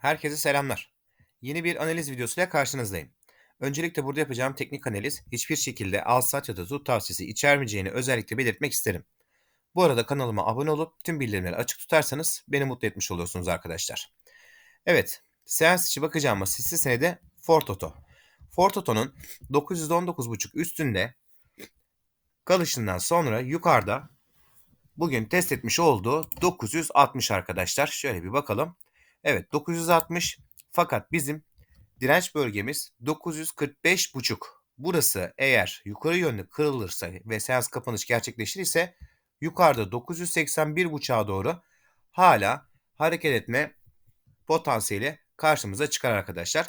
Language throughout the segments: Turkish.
Herkese selamlar. Yeni bir analiz videosuyla karşınızdayım. Öncelikle burada yapacağım teknik analiz hiçbir şekilde al sat ya da tut tavsiyesi içermeyeceğini özellikle belirtmek isterim. Bu arada kanalıma abone olup tüm bildirimleri açık tutarsanız beni mutlu etmiş olursunuz arkadaşlar. Evet, seans içi bakacağımız hisse senedi Ford Auto. Ford Auto'nun 919.5 üstünde kalışından sonra yukarıda bugün test etmiş olduğu 960 arkadaşlar. Şöyle bir bakalım. Evet 960 fakat bizim direnç bölgemiz 945,5. Burası eğer yukarı yönlü kırılırsa ve seans kapanış gerçekleşirse yukarıda 981,5'a doğru hala hareket etme potansiyeli karşımıza çıkar arkadaşlar.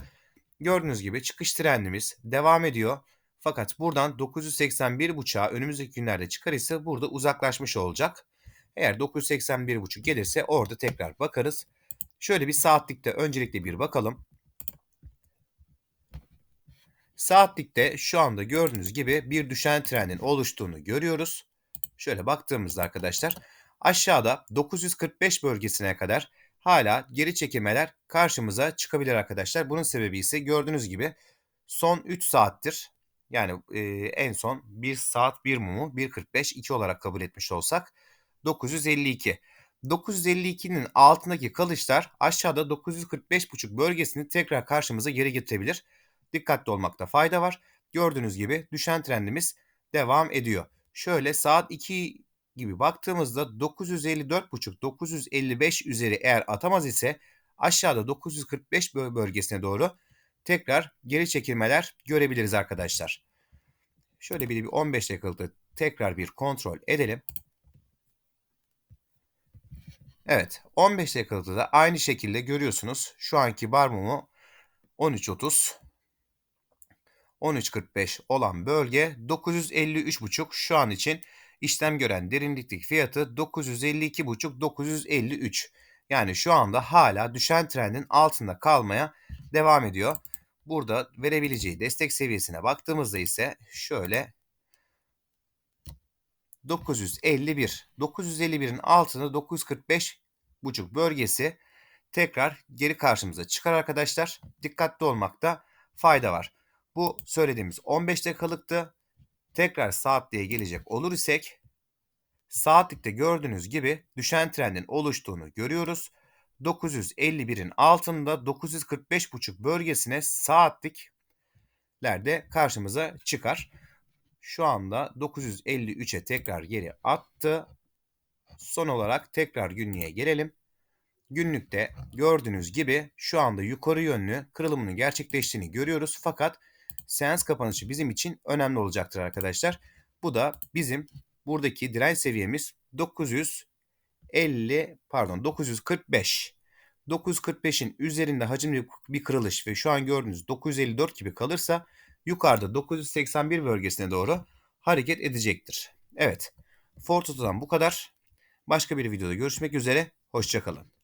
Gördüğünüz gibi çıkış trendimiz devam ediyor. Fakat buradan 981.5'a önümüzdeki günlerde çıkar ise burada uzaklaşmış olacak. Eğer 981.5 gelirse orada tekrar bakarız. Şöyle bir saatlikte öncelikle bir bakalım. Saatlikte şu anda gördüğünüz gibi bir düşen trendin oluştuğunu görüyoruz. Şöyle baktığımızda arkadaşlar aşağıda 945 bölgesine kadar hala geri çekilmeler karşımıza çıkabilir arkadaşlar. Bunun sebebi ise gördüğünüz gibi son 3 saattir yani e, en son 1 saat 1 mumu 1.45 2 olarak kabul etmiş olsak 952. 952'nin altındaki kalışlar aşağıda 945.5 bölgesini tekrar karşımıza geri getirebilir. Dikkatli olmakta fayda var. Gördüğünüz gibi düşen trendimiz devam ediyor. Şöyle saat 2 gibi baktığımızda 954.5 955 üzeri eğer atamaz ise aşağıda 945 bölgesine doğru tekrar geri çekilmeler görebiliriz arkadaşlar. Şöyle bir 15 dakikalık tekrar bir kontrol edelim. Evet 15 dakikada da aynı şekilde görüyorsunuz. Şu anki bar mumu 13.30 13.45 olan bölge 953.5 şu an için işlem gören derinliklik fiyatı 952.5 953. Yani şu anda hala düşen trendin altında kalmaya devam ediyor. Burada verebileceği destek seviyesine baktığımızda ise şöyle 951. 951'in altında 945 buçuk bölgesi tekrar geri karşımıza çıkar arkadaşlar. Dikkatli olmakta fayda var. Bu söylediğimiz 15 dakikalıktı. Tekrar saatliğe gelecek olur isek saatlikte gördüğünüz gibi düşen trendin oluştuğunu görüyoruz. 951'in altında 945,5 bölgesine saatliklerde karşımıza çıkar. Şu anda 953'e tekrar geri attı. Son olarak tekrar günlüğe gelelim. Günlükte gördüğünüz gibi şu anda yukarı yönlü kırılımının gerçekleştiğini görüyoruz. Fakat seans kapanışı bizim için önemli olacaktır arkadaşlar. Bu da bizim buradaki direnç seviyemiz 950 pardon 945. 945'in üzerinde hacimli bir kırılış ve şu an gördüğünüz 954 gibi kalırsa yukarıda 981 bölgesine doğru hareket edecektir. Evet. Forto'dan bu kadar. Başka bir videoda görüşmek üzere. Hoşçakalın.